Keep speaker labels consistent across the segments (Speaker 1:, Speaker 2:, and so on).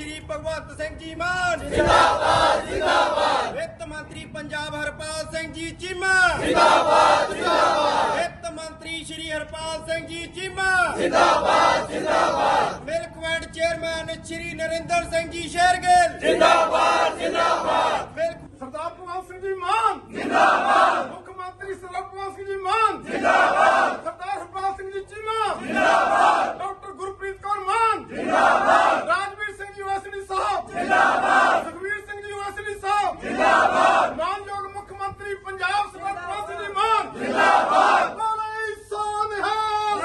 Speaker 1: ਸ਼੍ਰੀ ਭਗਵੰਤ ਸਿੰਘ ਜੀ ਮਾਨ। ਜਿੰਦਾਬਾਦ ਜਿੰਦਾਬਾਦ। ਵਿੱਤ ਮੰਤਰੀ ਪੰਜਾਬ ਹਰਪਾਲ ਸਿੰਘ ਜੀ ਚੀਮਾ। ਜਿੰਦਾਬਾਦ ਜਿੰਦਾਬਾਦ। ਵਿੱਤ ਮੰਤਰੀ ਸ਼੍ਰੀ ਹਰਪਾਲ ਸਿੰਘ ਜੀ ਚੀਮਾ। ਜਿੰਦਾਬਾਦ ਜਿੰਦਾਬਾਦ। ਮਿਲਕਵੈਡ ਚੇਅਰਮੈਨ ਸ਼੍ਰੀ ਨਰਿੰਦਰ ਸਿੰਘ ਜੀ ਸ਼ੇਰਗਿੱਲ। ਜਿੰਦਾਬਾਦ ਜਿੰਦਾਬਾਦ
Speaker 2: ਸਰਦਾਰ ਭਗਵੰਤ ਸਿੰਘ ਜੀ ਮਾਨ ਜਿੰਦਾਬਾਦ ਮੁੱਖ ਮੰਤਰੀ ਸਰਦਾਰ ਭਗਵੰਤ ਸਿੰਘ ਜੀ ਮਾਨ ਜਿੰਦਾਬਾਦ ਸਰਦਾਰ ਹਰਪਾਲ ਸਿੰਘ ਜੀ ਚੀਮਾ ਜਿੰਦਾਬਾਦ ਡਾਕਟਰ ਗੁਰਪ੍ਰੀਤ ਕੌਰ ਮਾਨ ਜਿੰਦਾਬਾਦ ਰਾਜਵੀਰ ਸਿੰਘ ਜੀ ਵਾਸਣੀ ਸਾਹਿਬ ਜਿੰਦਾਬਾਦ ਸੁਖਵੀਰ ਸਿੰਘ ਜੀ ਵਾਸਣੀ ਸਾਹਿਬ ਜਿੰਦਾਬਾਦ ਮਾਨਯੋਗ ਮੁੱਖ ਮੰਤਰੀ ਪੰਜਾਬ ਸਰਦਾਰ ਭਗਵੰਤ ਸਿੰਘ ਜੀ ਮਾਨ ਜਿੰਦਾਬਾਦ ਬੋਲੇ ਸੋ ਨਿਹਾਲ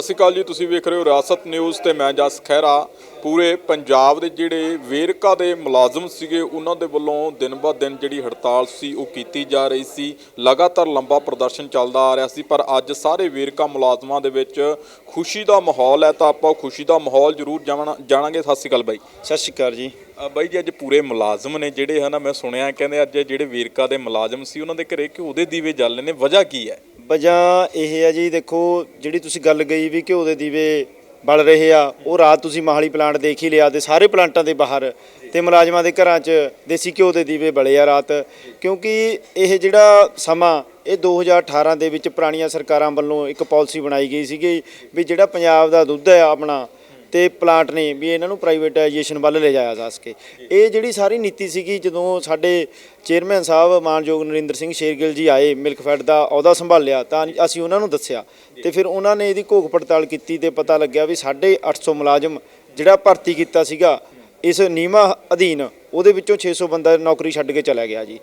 Speaker 3: ਸਤਿ ਸ਼੍ਰੀ ਅਕਾਲ ਜੀ ਤੁਸੀਂ ਵੇਖ ਰਹੇ ਹੋ ਰਿਆਸਤ ਨਿਊਜ਼ ਤੇ ਮੈਂ ਜਸ ਖਹਿਰਾ। ਪੂਰੇ ਪੰਜਾਬ ਦੇ ਜਿਹੜੇ ਵੇਰਕਾ ਦੇ ਮੁਲਾਜ਼ਮ ਸੀਗੇ ਉਹਨਾਂ ਦੇ ਵੱਲੋਂ ਦਿਨ ਬਾ ਦਿਨ ਜਿਹੜੀ ਹੜਤਾਲ ਸੀ ਉਹ ਕੀਤੀ ਜਾ ਰਹੀ ਸੀ। ਲਗਾਤਾਰ ਲੰਬਾ ਪ੍ਰਦਰਸ਼ਨ ਚੱਲਦਾ ਆ ਰਿਹਾ ਸੀ ਪਰ ਅੱਜ ਸਾਰੇ ਵੇਰਕਾ ਮੁਲਾਜ਼ਮਾਂ ਦੇ ਵਿੱਚ ਖੁਸ਼ੀ ਦਾ ਮਾਹੌਲ ਹੈ ਤਾਂ ਆਪਾਂ ਖੁਸ਼ੀ ਦਾ ਮਾਹੌਲ ਜ਼ਰੂਰ ਜਾਣਾ- ਜਾਣਾਂਗੇ। ਸਤਿ ਸ਼੍ਰੀ ਅਕਾਲ ਬਾਈ।
Speaker 4: ਸਤਿ ਸ਼੍ਰੀ ਅਕਾਲ ਜੀ।
Speaker 3: ਬਾਈ ਜੀ ਅੱਜ ਪੂਰੇ ਮੁਲਾਜ਼ਮ ਨੇ ਜਿਹੜੇ ਹਨ ਮੈਂ ਸੁਣਿਆ ਕਹਿੰਦੇ ਅੱਜ ਜਿਹੜੇ ਵੇਰਕਾ ਦੇ ਮੁਲਾਜ਼ਮ ਸੀ ਉਹਨਾਂ ਦੇ ਘਰੇ ਘਿਓ ਦੇ ਦੀਵੇ ਜਲ ਨੇ ਵਜ੍ਹਾ ਕੀ ਹੈ?
Speaker 4: ਵਜ੍ਹਾ ਇਹ ਹੈ ਜੀ, ਦੇਖੋ, ਜਿਹੜੀ ਤੁਸੀਂ ਗੱਲ ਗਈ ਵੀ ਘਿਓ ਦੇ ਦੀਵੇ ਬਲ ਰਹੇ ਆ, ਉਹ ਰਾਤ ਤੁਸੀਂ ਮਾਹਲੀ ਪਲਾਂਟ ਦੇਖ ਹੀ ਲਿਆ ਤੇ ਸਾਰੇ ਪਲਾਂਟਾਂ ਦੇ ਬਾਹਰ ਤੇ ਮੁਲਾਜ਼ਮਾਂ ਦੇ ਘਰਾਂ 'ਚ ਦੇਸੀ ਘਿਓ ਦੇ ਦੀਵੇ ਬਲੇ ਆ ਰਾਤ। ਕਿਉਂਕਿ ਇਹ ਜਿਹੜਾ ਸਮਾਂ, ਇਹ 2018 ਦੇ ਵਿੱਚ ਪੁਰਾਣੀਆਂ ਸਰਕਾਰਾਂ ਵੱਲੋਂ ਇੱਕ ਪਾਲਿਸੀ ਬਣਾਈ ਗਈ ਸੀਗੀ ਵੀ ਜਿਹੜਾ ਪੰਜਾਬ ਦਾ ਦੁੱਧ ਹੈ ਆਪਣਾ ਤੇ ਪਲਾਂਟ ਨੇ ਵੀ ਇਹਨਾਂ ਨੂੰ ਪ੍ਰਾਈਵੇਟਾਈਜੇਸ਼ਨ ਵੱਲ ਲੈ ਜਾਇਆ ਜਾ ਸਕੇ ਇਹ ਜਿਹੜੀ ਸਾਰੀ ਨੀਤੀ ਸੀਗੀ, ਜਦੋਂ ਸਾਡੇ ਚੇਅਰਮੈਨ ਸਾਹਿਬ ਮਾਨਯੋਗ ਨਰਿੰਦਰ ਸਿੰਘ ਸ਼ੇਰਗਿੱਲ ਜੀ ਆਏ, ਮਿਲਕਫੈਡ ਦਾ ਅਹੁਦਾ ਸੰਭਾਲਿਆ, ਤਾਂ ਅਸੀਂ ਉਹਨਾਂ ਨੂੰ ਦੱਸਿਆ। ਤੇ ਫਿਰ ਉਹਨਾਂ ਨੇ ਇਹਦੀ ਘੋਖ ਪੜਤਾਲ ਕੀਤੀ ਤੇ ਪਤਾ ਲੱਗਿਆ ਵੀ 850 ਮੁਲਾਜ਼ਮ ਜਿਹੜਾ ਭਰਤੀ ਕੀਤਾ ਸੀਗਾ, ਇਸ ਨੀਮਾ ਅਧੀਨ ਉਹਦੇ ਵਿੱਚੋਂ 600 ਬੰਦਾ ਨੌਕਰੀ ਛੱਡ ਕੇ ਚਲਾ ਗਿਆ ਜੀ।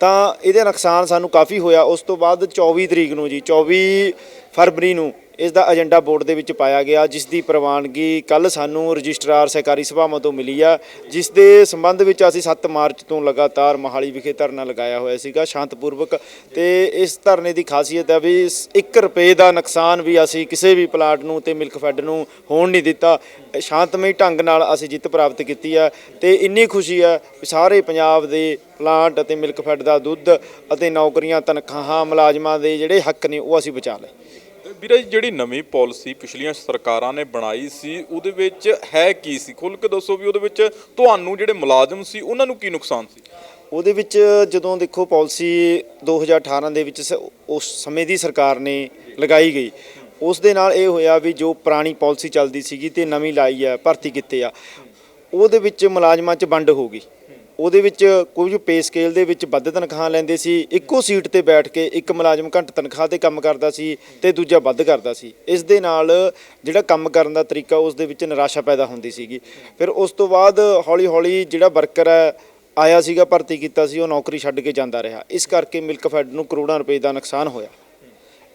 Speaker 4: ਤਾਂ ਇਹਦੇ ਨੁਕਸਾਨ ਸਾਨੂੰ ਕਾਫੀ ਹੋਇਆ। ਉਸ ਤੋਂ ਬਾਅਦ 24 ਤਰੀਕ ਨੂੰ ਜੀ 24 ਫਰਵਰੀ ਨੂੰ ਇਸ ਦਾ ਏਜੰਡਾ ਬੋਰਡ ਦੇ ਵਿੱਚ ਪਾਇਆ ਗਿਆ, ਜਿਸ ਦੀ ਪ੍ਰਵਾਨਗੀ ਕੱਲ ਸਾਨੂੰ ਰਜਿਸਟਰਾਰ ਸਹਿਕਾਰੀ ਸਭਾਵਾਂ ਤੋਂ ਮਿਲੀ ਆ, ਜਿਸ ਦੇ ਸੰਬੰਧ ਵਿੱਚ ਅਸੀਂ 7 ਮਾਰਚ ਤੋਂ ਲਗਾਤਾਰ ਮਹਾਲੀ ਵਿਖੇ ਧਰਨਾ ਲਗਾਇਆ ਹੋਇਆ ਸੀਗਾ ਸ਼ਾਂਤਪੂਰਵਕ ਤੇ ਇਸ ਧਰਨੇ ਦੀ ਖਾਸੀਅਤ ਹੈ ਵੀ 1 ਰੁਪਏ ਦਾ ਨੁਕਸਾਨ ਵੀ ਅਸੀਂ ਕਿਸੇ ਵੀ ਪਲਾਟ ਨੂੰ ਤੇ ਮਿਲਕ ਫੈਡ ਨੂੰ ਹੋਣ ਨਹੀਂ ਦਿੱਤਾ। ਸ਼ਾਂਤਮਈ ਢੰਗ ਨਾਲ ਅਸੀਂ ਜਿੱਤ ਪ੍ਰਾਪਤ ਕੀਤੀ ਹੈ ਤੇ ਇੰਨੀ ਖੁਸ਼ੀ ਹੈ ਵੀ ਸਾਰੇ ਪੰਜਾਬ ਦੇ ਪਲਾਂਟ ਅਤੇ ਮਿਲਕ ਫੈਡ ਦਾ ਦੁੱਧ ਅਤੇ ਨੌਕਰੀਆਂ, ਤਨਖਾਹਾਂ, ਮੁਲਾਜ਼ਮਾਂ ਦੇ ਜਿਹੜੇ ਹੱਕ ਨੇ ਉਹ ਅਸੀਂ ਬਚਾ ਲਏ।
Speaker 3: ਵੀਰੇ ਜੀ, ਜਿਹੜੀ ਨਵੀਂ ਪਾਲਿਸੀ ਪਿਛਲੀਆਂ ਸਰਕਾਰਾਂ ਨੇ ਬਣਾਈ ਸੀ ਉਹਦੇ ਵਿੱਚ ਹੈ ਕੀ ਸੀ? ਖੁੱਲ ਕੇ ਦੱਸੋ ਵੀ ਉਹਦੇ ਵਿੱਚ ਤੁਹਾਨੂੰ ਜਿਹੜੇ ਮੁਲਾਜ਼ਮ ਸੀ ਉਹਨਾਂ ਨੂੰ ਕੀ ਨੁਕਸਾਨ ਸੀ?
Speaker 4: ਉਹਦੇ ਵਿੱਚ ਜਦੋਂ ਦੇਖੋ ਪਾਲਿਸੀ 2018 ਦੇ ਵਿੱਚ ਸ- ਉਸ ਸਮੇਂ ਦੀ ਸਰਕਾਰ ਨੇ ਲਗਾਈ ਗਈ। ਉਸ ਦੇ ਨਾਲ ਇਹ ਹੋਇਆ ਵੀ ਜੋ ਪੁਰਾਣੀ ਪਾਲਿਸੀ ਚੱਲਦੀ ਸੀਗੀ ਤੇ ਨਵੀਂ ਲਾਈ ਆ ਭਰਤੀ ਕੀਤੇ ਆ ਉਹਦੇ ਵਿੱਚ ਮੁਲਾਜ਼ਮਾਂ 'ਚ ਵੰਡ ਹੋ ਗਈ। ਉਹਦੇ ਵਿੱਚ ਕੁਝ ਪੇ ਸਕੇਲ ਦੇ ਵਿੱਚ ਵੱਧ ਤਨਖਾਹ ਲੈਂਦੇ ਸੀ, ਇੱਕੋ ਸੀਟ ਤੇ ਬੈਠ ਕੇ ਇੱਕ ਮੁਲਾਜ਼ਮ ਘੱਟ ਤਨਖਾਹ ਤੇ ਕੰਮ ਕਰਦਾ ਸੀ ਤੇ ਦੂਜਾ ਵੱਧ ਕਰਦਾ ਸੀ। ਇਸ ਦੇ ਨਾਲ ਜਿਹੜਾ ਕੰਮ ਕਰਨ ਦਾ ਤਰੀਕਾ, ਉਸ ਦੇ ਵਿੱਚ ਨਿਰਾਸ਼ਾ ਪੈਦਾ ਹੁੰਦੀ ਸੀਗੀ। ਫਿਰ ਉਸ ਤੋਂ ਬਾਅਦ ਹੌਲੀ ਹੌਲੀ ਜਿਹੜਾ ਵਰਕਰ ਹੈ, ਆਇਆ ਸੀਗਾ, ਭਰਤੀ ਕੀਤਾ ਸੀ, ਉਹ ਨੌਕਰੀ ਛੱਡ ਕੇ ਜਾਂਦਾ ਰਿਹਾ। ਇਸ ਕਰਕੇ ਮਿਲਕ ਫੈਡ ਨੂੰ ਕਰੋੜਾਂ ਰੁਪਏ ਦਾ ਨੁਕਸਾਨ ਹੋਇਆ।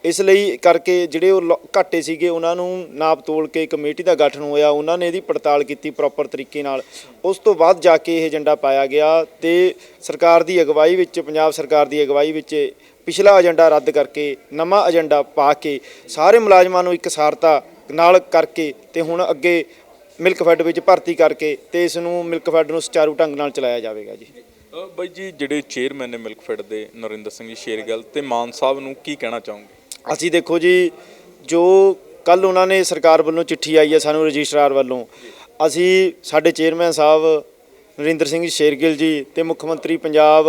Speaker 4: ਇਸ ਲਈ ਕਰਕੇ ਜਿਹੜੇ ਉਹ ਲੋ- ਘਾਟੇ ਸੀਗੇ, ਉਹਨਾਂ ਨੂੰ ਨਾਪ ਤੋਲ ਕੇ ਕਮੇਟੀ ਦਾ ਗਠਨ ਹੋਇਆ, ਉਹਨਾਂ ਨੇ ਇਹਦੀ ਪੜਤਾਲ ਕੀਤੀ ਪ੍ਰੋਪਰ ਤਰੀਕੇ ਨਾਲ। ਉਸ ਤੋਂ ਬਾਅਦ ਜਾ ਕੇ ਇਹ ਏਜੰਡਾ ਪਾਇਆ ਗਿਆ ਤੇ ਸਰਕਾਰ ਦੀ ਅਗਵਾਈ ਵਿੱਚ, ਪੰਜਾਬ ਸਰਕਾਰ ਦੀ ਅਗਵਾਈ ਵਿੱਚ ਪਿਛਲਾ ਏਜੰਡਾ ਰੱਦ ਕਰਕੇ, ਨਵਾਂ ਏਜੰਡਾ ਪਾ ਕੇ, ਸਾਰੇ ਮੁਲਾਜ਼ਮਾਂ ਨੂੰ ਇੱਕ ਸਾਰਤਾ ਨਾਲ ਕਰਕੇ ਤੇ ਹੁਣ ਅੱਗੇ ਮਿਲਕ ਫੈਡ ਵਿੱਚ ਭਰਤੀ ਕਰਕੇ ਤੇ ਇਸ ਨੂੰ ਮਿਲਕ ਫੈਡ ਨੂੰ ਸੁਚਾਰੂ ਢੰਗ ਨਾਲ ਚਲਾਇਆ ਜਾਵੇਗਾ ਜੀ।
Speaker 3: ਬਾਈ ਜੀ, ਜਿਹੜੇ ਚੇਅਰਮੈਨ ਨੇ ਮਿਲਕਫੈਡ ਦੇ, ਨਰਿੰਦਰ ਸਿੰਘ ਜੀ ਸ਼ੇਰਗਿੱਲ ਤੇ ਮਾਨ ਸਾਹਿਬ ਨੂੰ ਕੀ ਕਹਿਣਾ ਚਾਹੋਗੇ?
Speaker 4: ਅਸੀਂ ਦੇਖੋ ਜੀ, ਜੋ ਕੱਲ ਉਹਨਾਂ ਨੇ ਸਰਕਾਰ ਵੱਲੋਂ ਚਿੱਠੀ ਆਈ ਹੈ ਸਾਨੂੰ ਰਜਿਸਟਰਾਰ ਵੱਲੋਂ, ਅਸੀਂ ਸਾਡੇ ਚੇਅਰਮੈਨ ਸਾਹਿਬ ਨਰਿੰਦਰ ਸਿੰਘ ਸ਼ੇਰਗਿੱਲ ਜੀ ਤੇ ਮੁੱਖ ਮੰਤਰੀ ਪੰਜਾਬ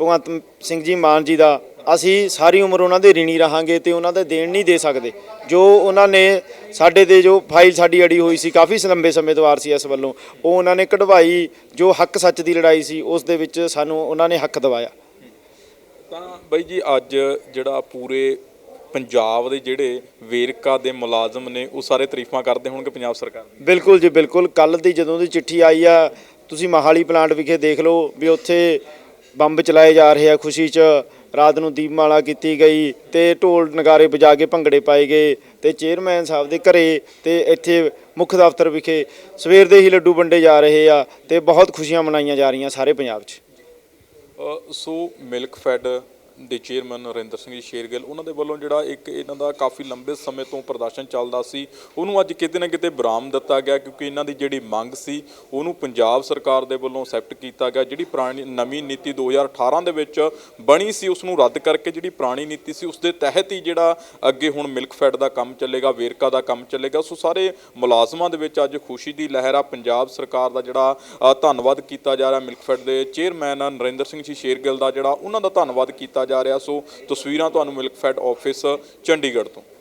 Speaker 4: ਭਗਵੰਤ ਸਿੰਘ ਜੀ ਮਾਨ ਜੀ ਦਾ, ਅਸੀਂ ਸਾਰੀ ਉਮਰ ਉਹਨਾਂ ਦੇ ਰਿਣੀ ਰਹਾਂਗੇ ਤੇ ਉਹਨਾਂ ਦਾ ਦੇਣ ਨਹੀਂ ਦੇ ਸਕਦੇ। ਜੋ ਉਹਨਾਂ ਨੇ ਸਾਡੇ ਤੇ ਜੋ ਫਾਈਲ ਸਾਡੀ ਅੜੀ ਹੋਈ ਸੀ, ਕਾਫੀ ਲੰਬੇ ਸਮੇਂ ਤੋਂ ਆਰਸੀਐਸ ਵੱਲੋਂ, ਉਹ ਉਹਨਾਂ ਨੇ ਕਢਵਾਈ, ਜੋ ਹੱਕ ਸੱਚ ਦੀ ਲੜਾਈ ਸੀ, ਉਸ ਦੇ ਵਿੱਚ ਸਾਨੂੰ ਉਹਨਾਂ ਨੇ ਹੱਕ ਦਿਵਾਇਆ।
Speaker 3: ਤਾਂ ਬਾਈ ਜੀ, ਅੱਜ ਜਿਹੜਾ ਪੂਰੇ ਪੰਜਾਬ ਦੇ ਜਿਹੜੇ ਵੇਰਕਾ ਦੇ ਮੁਲਾਜ਼ਮ ਨੇ ਉਹ ਸਾਰੇ ਤਾਰੀਫਾਂ ਕਰਦੇ ਹੋਣਗੇ ਪੰਜਾਬ ਸਰਕਾਰ ਦੀ।
Speaker 4: ਬਿਲਕੁਲ ਜੀ ਬਿਲਕੁਲ। ਕੱਲ ਦੀ ਜਦੋਂ ਦੀ ਚਿੱਠੀ ਆਈ ਆ ਤੁਸੀਂ ਮਹਾਲੀ ਪਲਾਂਟ ਵਿਖੇ ਦੇਖ ਲਓ ਵੀ ਉੱਥੇ ਬੰਬ ਚਲਾਏ ਜਾ ਰਹੇ ਆ ਖੁਸ਼ੀ 'ਚ ਰਾਤ ਨੂੰ ਦੀਪਮਾਲਾ ਕੀਤੀ ਗਈ ਤੇ ਢੋਲ ਨਗਾਰੇ ਵਜਾ ਕੇ ਭੰਗੜੇ ਪਾਏ ਗਏ ਤੇ ਚੇਅਰਮੈਨ ਸਾਹਿਬ ਦੇ ਘਰੇ ਤੇ ਇੱਥੇ ਮੁੱਖ ਦਫ਼ਤਰ ਵਿਖੇ ਸਵੇਰ ਦੇ ਹੀ ਲੱਡੂ ਵੰਡੇ ਜਾ ਰਹੇ ਆ ਤੇ ਬਹੁਤ ਖੁਸ਼ੀਆਂ ਮਨਾਈਆਂ ਜਾ ਰਹੀਆਂ ਸਾਰੇ ਪੰਜਾਬ 'ਚ।
Speaker 3: ਸੋ ਮਿਲਕ ਫੈਡ ਦੇ ਚੇਅਰਮੈਨ ਨਰਿੰਦਰ ਸਿੰਘ ਜੀ ਸ਼ੇਰਗਿੱਲ, ਉਹਨਾਂ ਦੇ ਵੱਲੋਂ ਜਿਹੜਾ ਇੱਕ ਇਹਨਾਂ ਦਾ ਕਾਫੀ ਲੰਬੇ ਸਮੇਂ ਤੋਂ ਪ੍ਰਦਰਸ਼ਨ ਚੱਲਦਾ ਸੀ, ਉਹਨੂੰ ਅੱਜ ਕਿਤੇ ਨਾ ਕਿਤੇ ਬਰਾਮ ਦਿੱਤਾ ਗਿਆ ਕਿਉਂਕਿ ਇਹਨਾਂ ਦੀ ਜਿਹੜੀ ਮੰਗ ਸੀ, ਉਹਨੂੰ ਪੰਜਾਬ ਸਰਕਾਰ ਦੇ ਵੱਲੋਂ ਐਕਸੈਪਟ ਕੀਤਾ ਗਿਆ, ਜਿਹੜੀ ਪੁਰਾਣੀ ਨਵੀਂ ਨੀਤੀ 2018 ਦੇ ਵਿੱਚ ਬਣੀ ਸੀ ਉਸ ਨੂੰ ਰੱਦ ਕਰਕੇ ਜਿਹੜੀ ਪੁਰਾਣੀ ਨੀਤੀ ਸੀ ਉਸ ਦੇ ਤਹਿਤ ਹੀ ਜਿਹੜਾ ਅੱਗੇ ਹੁਣ ਮਿਲਕ ਫੈਡ ਦਾ ਕੰਮ ਚੱਲੇਗਾ, ਵੇਰਕਾ ਦਾ ਕੰਮ ਚੱਲੇਗਾ, ਸੋ ਸਾਰੇ ਮੁਲਾਜ਼ਮਾਂ ਦੇ ਵਿੱਚ ਅੱਜ ਖੁਸ਼ੀ ਦੀ ਲਹਿਰ ਆ, ਪੰਜਾਬ ਸਰਕਾਰ ਦਾ ਜਿਹੜਾ ਧੰਨਵਾਦ ਕੀਤਾ ਜਾ ਰਿਹਾ ਮਿਲਕ ਫੈਡ ਦੇ ਚੇਅਰਮੈਨ ਨਰਿੰਦਰ ਸਿੰਘ ਜੀ ਸ਼ੇਰਗਿੱਲ ਦਾ ਜਿਹੜਾ, ਉਹਨਾਂ ਦਾ ਧੰਨਵਾਦ ਕੀਤਾ ਜਾ ਰਿਹਾ ਸੋ ਤਸਵੀਰਾਂ ਤੁਹਾਨੂੰ ਮਿਲਕ ਫੈਡ ਆਫਿਸ ਚੰਡੀਗੜ੍ਹ ਤੋਂ।